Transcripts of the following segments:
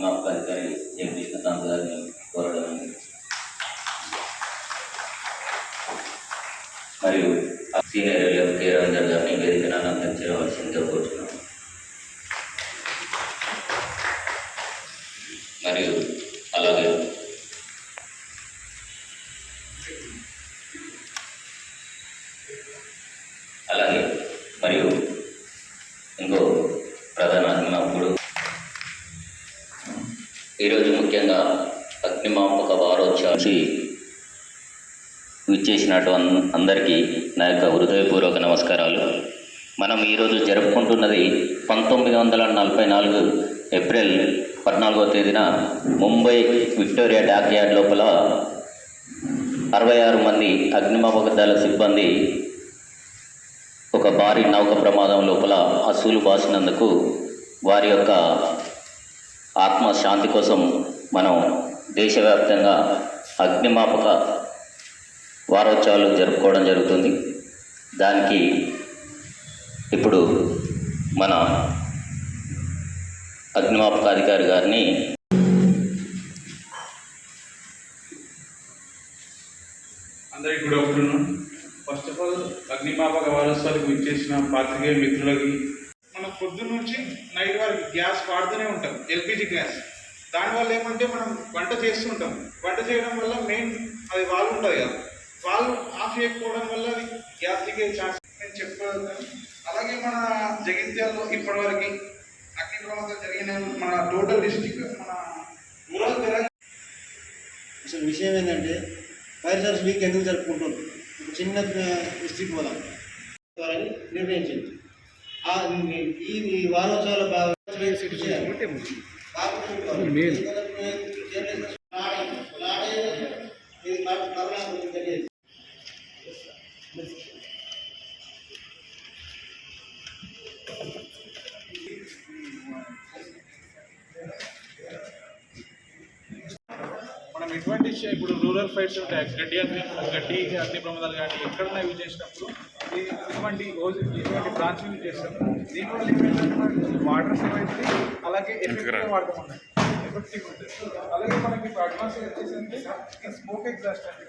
మా ఎం కృష్ణకాంత్ గారిని కోరడం మరియు సీనియర్ ఎల్ఎం కె రవీందర్ గారిని వేదికను అలంకరించవలసిందిగా కోరుతున్నాను మరియు అలాగే మరియు ఇంకో ప్రధాన అగ్నిమాపకుడు ఈరోజు ముఖ్యంగా అగ్నిమాపక వారోత్సవానికి విచ్చేసినట్టు అందరికీ నా యొక్క హృదయపూర్వక నమస్కారాలు. మనం ఈరోజు జరుపుకుంటున్నది పంతొమ్మిది వందల నలభై నాలుగు ఏప్రిల్ పద్నాలుగో తేదీన ముంబై విక్టోరియా డాక్ యార్డ్ లోపల అరవై ఆరు మంది అగ్నిమాపక దళ సిబ్బంది ఒక భారీ నౌక ప్రమాదం లోపల అసూలు బాసినందుకు వారి యొక్క ఆత్మ శాంతి కోసం మనం దేశవ్యాప్తంగా అగ్నిమాపక వారోత్సవాలు జరుపుకోవడం జరుగుతుంది. దానికి ఇప్పుడు మన అగ్నిమాపక అధికారి గారిని అందరికీ good afternoon. First of all అగ్నిమాపక వారోత్సవాలకు ఇచ్చేసిన పాత్రికేయ మిత్రులకి మనం పొద్దున్న నుంచి నైట్ వరకు గ్యాస్ వాడుతూనే ఉంటాం. LPG gas. దానివల్ల ఏమంటే మనం వంట చేస్తుంటాం. వంట చేయడం వల్ల మెయిన్ అది వాల్వ్ ఉంటుంది కదా. వాల్వ్ ఆఫ్ చేయకపోవడం వల్ల అది గ్యాస్ లీకేజ్ ఛాన్స్ నేను చెప్పగలుగుతాను అలాగే మన జగిత్యాలలో ఇప్పటివరకు అగ్ని ప్రమాదం జరిగిన మన టోటల్ డిస్టిక్ మన రూరల్ తెలంగాణ అసలు విషయం ఏంటంటే ఫైర్ సర్వీస్ వీక్ ఎందుకు జరుపుకుంటున్నారు ఒక చిన్న డిస్ట్రిక్ట్ పోదాం. నిర్ణయించింది ఆ ఈ- ఈ ఈ వారోత్సవాల భాగంగా మనం ఎటువంటి ఇప్పుడు రూరల్ ఫైట్స్ ఉంటాయి. గడ్డి అగ్ని గడ్డి అగ్ని ప్రమాదాలు కానీ ఎక్కడన్నా యూజ్ చేసినప్పుడు ఇటువంటి రోజు ఇటువంటి బ్రాంచ్ యూజ్ చేస్తాం. దీనివల్ల వాటర్ సేవ్ అవుతుంది అలాగే ఎఫెక్టివ్ వాడతాం అన్నమాట ఎఫెక్టివ్ ఉంటుంది అలాగే మనకి ఇప్పుడు అడ్వాన్స్ వచ్చేసరికి స్మోక్ ఎగ్జాస్ట్ అంటే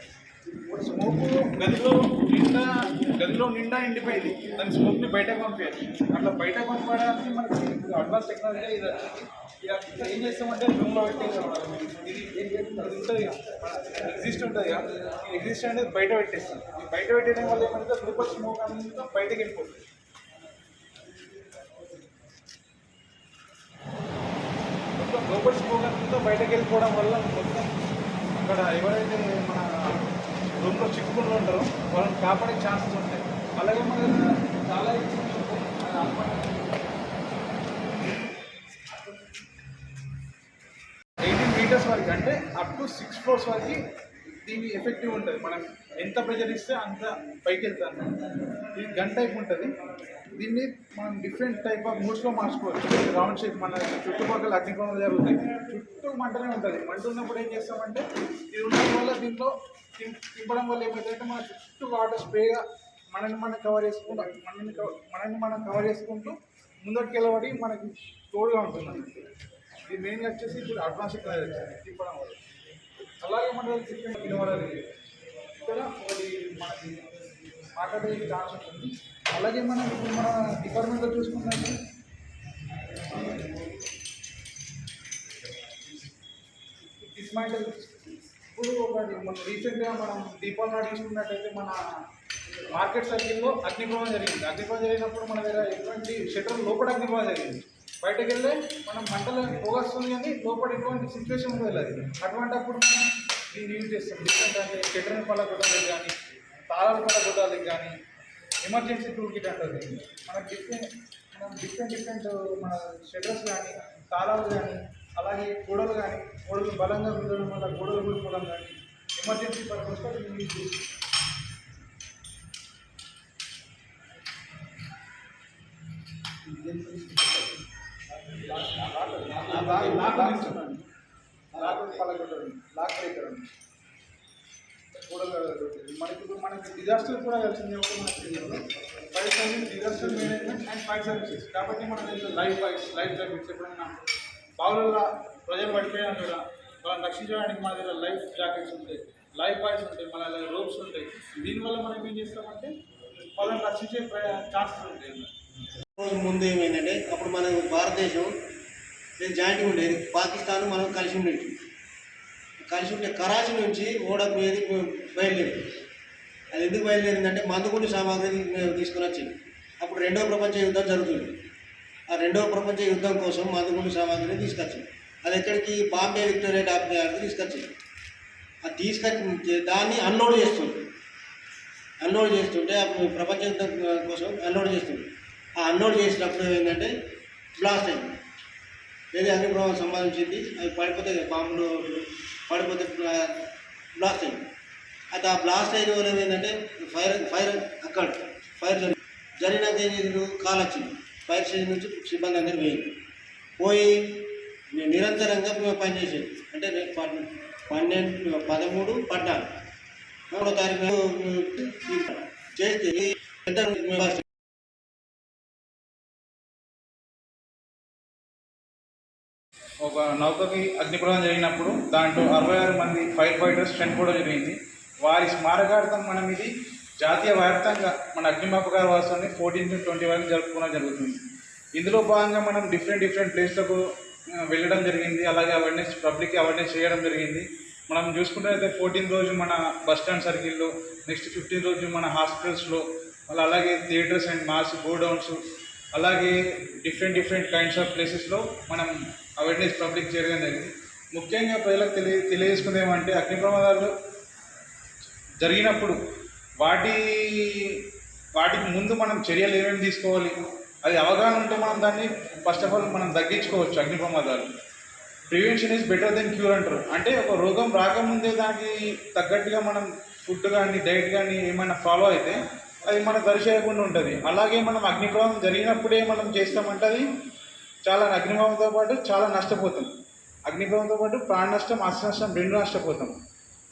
ఇప్పుడు స్మోక్ గదిలో నిండా గదిలో నిండా ఎండిపోయింది. దాని స్మోక్ని బయటకు పంపించాలి అట్లా బయటకు పంపడానికి మనకి అడ్వాన్స్ టెక్నాలజీ ఇది ఏం చేస్తామంటే రూమ్లో పెట్టేస్తాం ఇది ఉంటుంది ఎగ్జిస్ట్ ఉంటుంది కదా ఎగ్జిస్ట్ అనేది బయట పెట్టేస్తాం బయట పెట్టేయడం వల్ల ఏమంటే లోపల స్మోక్ అంతా బయటకు వెళ్ళిపోతుంది మొత్తం లోపల స్మోక్ అంతా బయటకు వెళ్ళిపోవడం వల్ల మొత్తం అక్కడ ఎవరైతే మన రూమ్లో చిక్కుకుంటూ ఉంటారో వాళ్ళని కాపాడే ఛాన్సెస్ ఉంటాయి అలాగే మన చాలా వరకు అంటే అప్ టు సిక్స్ ఫ్లోర్స్ వరకు దీని ఎఫెక్టివ్ ఉంటుంది. మనం ఎంత ప్రెజర్ ఇస్తే అంత పైకి వెళ్తాం. ఇది గన్ టైప్ ఉంటుంది. దీన్ని మనం డిఫరెంట్ టైప్ ఆఫ్ మూడ్స్లో మార్చుకోవచ్చు. రౌండ్ షేప్ మన చుట్టుపక్కల అగ్నికోణాలు జరుగుతాయి. చుట్టూ మంటనే ఉంటుంది. మంట ఉన్నప్పుడు ఏం చేస్తామంటే ఇది ఉండడం వల్ల దీంట్లో తింపడం వల్ల ఏమవుతుందంటే మన చుట్టూ వాటర్ స్ప్రేగా మనల్ని మనం కవర్ చేసుకుంటూ మనల్ని మనల్ని మనం కవర్ చేసుకుంటూ ముందరికి వెళ్ళబడి మనకి తోడుగా ఉంటుంది. ఇది మెయిన్గా వచ్చేసి ఇప్పుడు అడ్వాన్స్ టెక్నాలజీ వచ్చింది తిప్పడం వల్ల అలాగే మన చికెన్ వినవడాలి ఇక్కడ ఒకటి మనకి మాట్లాడే ఛాన్స్ ఉంటుంది. అలాగే మనం ఇప్పుడు మన డిపార్ట్మెంట్లో చూసుకున్నట్టు డిస్మాంటల్ ఇప్పుడు ఒకటి మనం రీసెంట్గా మనం దీపావళి నాడు తీసుకున్నట్టయితే మన మార్కెట్ సర్కిల్లో అగ్నిప్రమాదం జరిగింది. అగ్నిప్రమాదం జరిగినప్పుడు మన దగ్గర ఎటువంటి షటర్ లోపల అగ్నిప్రమాదం జరిగింది. బయటకు వెళ్ళే మనం మంటలు పోగొస్తుంది కానీ లోపల ఎటువంటి సిచ్యువేషన్ ఉండదు అది. అటువంటప్పుడు మనం దీన్ని యూజ్ చేస్తాం? డిఫరెంట్ అంటే షటర్ని పలగొట్టాలి కానీ తాళాల పళ్ళ పలగొట్టాలి కానీ ఎమర్జెన్సీ టూల్ కిట్ అంటుంది మనకు డిఫరెంట్ మనం డిఫరెంట్ డిఫరెంట్ మన షెటర్స్ కానీ తాళాలు కానీ అలాగే గోడలు కానీ గోడలు బలంగా ఉండడం వల్ల గోడలు కూలిపోవడం కానీ ఎమర్జెన్సీ పర్పస్లో దీన్ని యూజ్ చేస్తాం. లాక్ మనకి ఇప్పుడు మనకి డిజాస్టర్ కూడా తెలిసింది ఒకటి మనకి service disaster management and fire services కాబట్టి మనం లైఫ్ లైఫ్ సర్వీస్ ఎప్పుడైనా బావులలో ప్రజలు పడిపోయినా కూడా వాళ్ళని రక్షించడానికి మన దగ్గర లైఫ్ జాకెట్స్ ఉంటాయి లైఫ్ బాయ్స్ ఉంటాయి మన రోప్స్ ఉంటాయి దీనివల్ల మనం ఏం చేస్తామంటే వాళ్ళని రక్షించే ఛాన్సెస్ ఉంటాయి. రోజు ముందు ఏమైందంటే అప్పుడు మన భారతదేశం ఇది జాయింట్గా ఉండేది. పాకిస్తాన్ మనం కలిసి ఉండేది. కలిసి ఉంటే కరాచీ నుంచి ఓడకు మీద బయలుదేరింది అది ఎందుకు బయలుదేరిందంటే మందుగుండి సామాగ్రి తీసుకుని వచ్చింది. అప్పుడు రెండవ ప్రపంచ యుద్ధం జరుగుతుంది. ఆ రెండవ ప్రపంచ యుద్ధం కోసం మందుగుండి సామాగ్రిని తీసుకొచ్చింది. అది ఎక్కడికి? బాంబే విక్టోరియా డాక్టర్ గారికి తీసుకొచ్చింది. అది తీసుకొచ్చి దాన్ని అన్లోడ్ చేస్తుంది. అన్లోడ్ చేస్తుంటే అప్పుడు ప్రపంచ యుద్ధం కోసం అన్లోడ్ చేస్తుంది. ఆ అన్లోడ్ చేసినప్పుడు ఏంటంటే బ్లాస్ట్ అయింది. ఏది అగ్ని ప్రమాదం సంబంధించింది అవి పడిపోతే బాంబులు పడిపోతే బ్లాస్ట్ అయింది. అయితే ఆ బ్లాస్ట్ అయిన వల్ల ఏంటంటే ఫైర్ ఫైర్ అక్కడ ఫైర్ జరిగినాక ఏం కాల్ వచ్చింది. ఫైర్ స్టేషన్ నుంచి సిబ్బంది అందరూ పోయింది పోయి నిరంతరంగా మేము పనిచేసేది అంటే నేను పన్నెండు పదమూడు పద్నాలుగు మూడో తారీఖు చేస్తే చేస్తే ఒక నౌకకి అగ్నిప్రదం జరిగినప్పుడు దాంట్లో అరవై ఆరు మంది ఫైర్ ఫైటర్స్ చనిపోవడం జరిగింది. వారి స్మారకార్థం మనం ఇది జాతీయ వ్యాప్తంగా మన అగ్నిమాపకార వాసాన్ని ఫోర్టీన్ టు ట్వంటీ వరకు జరుపుకోవడం జరుగుతుంది. ఇందులో భాగంగా మనం డిఫరెంట్ డిఫరెంట్ ప్లేస్లకు వెళ్ళడం జరిగింది. అలాగే అవేర్నెస్ పబ్లిక్ అవేర్నెస్ చేయడం జరిగింది. మనం చూసుకుంటే ఫోర్టీన్ రోజు మన బస్ స్టాండ్ సర్కిల్లో నెక్స్ట్ ఫిఫ్టీన్ రోజు మన హాస్పిటల్స్లో మళ్ళీ అలాగే థియేటర్స్ అండ్ మాస్ గోడౌన్స్ అలాగే డిఫరెంట్ డిఫరెంట్ కైండ్స్ ఆఫ్ ప్లేసెస్లో మనం అవేర్నెస్ పబ్లిక్ చేయడం జరిగింది. ముఖ్యంగా ప్రజలకు తెలియ తెలియజేసుకుంది ఏమంటే అగ్ని ప్రమాదాలు జరిగినప్పుడు వాటి వాటికి ముందు మనం చర్యలు ఏమేమి తీసుకోవాలి అది అవగాహన ఉంటే మనం దాన్ని ఫస్ట్ ఆఫ్ ఆల్ మనం తగ్గించుకోవచ్చు అగ్ని ప్రమాదాలు. Prevention is better than cure అంటారు. అంటే ఒక రోగం రాకముందే దానికి తగ్గట్టుగా మనం ఫుడ్ కానీ డైట్ కానీ ఏమైనా ఫాలో అయితే అది మనకు దరిచేయకుండా ఉంటుంది. అలాగే మనం అగ్ని ప్రమాదం జరిగినప్పుడే మనం చేస్తామంటే అది చాలా అగ్నిభావంతో పాటు చాలా నష్టపోతాం. అగ్నిభావంతో పాటు ప్రాణ నష్టం అస్త నష్టం రెండు నష్టపోతాం.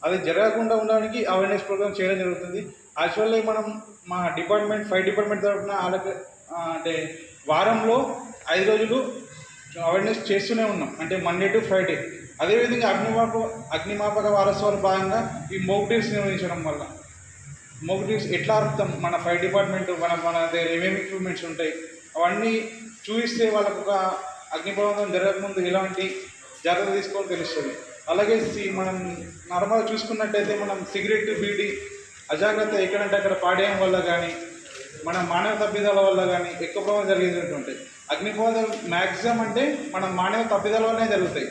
అది జరగకుండా ఉండడానికి అవేర్నెస్ ప్రోగ్రామ్ చేయడం జరుగుతుంది. యాక్చువల్లీ మనం మా డిపార్ట్మెంట్ ఫైర్ డిపార్ట్మెంట్ తరఫున వాళ్ళకి అంటే వారంలో ఐదు రోజులు అవేర్నెస్ చేస్తూనే ఉన్నాం. అంటే మండే టు ఫ్రైడే అదేవిధంగా అగ్నిమాపక అగ్నిమాపక వారోత్సవాల భాగంగా ఈ మోక్ డ్రిల్స్ నిర్వహించడం వల్ల. మోక్ డ్రిల్స్ ఎట్లా అర్థం మన ఫైర్ డిపార్ట్మెంట్ మన మన దగ్గర ఏమేమి ఎక్విప్మెంట్స్ ఉంటాయి? అవన్నీ చూపిస్తే వాళ్ళకు ఒక అగ్నిప్రమాదం జరగకముందు ఎలాంటి జాగ్రత్త తీసుకోవాలో తెలుస్తుంది. అలాగే మనం నార్మల్గా చూసుకున్నట్టయితే మనం సిగరెట్ బీడి అజాగ్రత్త ఎక్కడంటే అక్కడ పాడేయడం వల్ల కానీ మన మానవ తప్పిదాల వల్ల కానీ ఎక్కువ ప్రమాదం జరిగేది ఉంటాయి మ్యాక్సిమం అంటే మన మానవ తప్పిదాల వల్లనే జరుగుతాయి.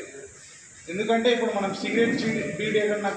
ఎందుకంటే ఇప్పుడు మనం సిగరెట్ బీడి ఏదన్నా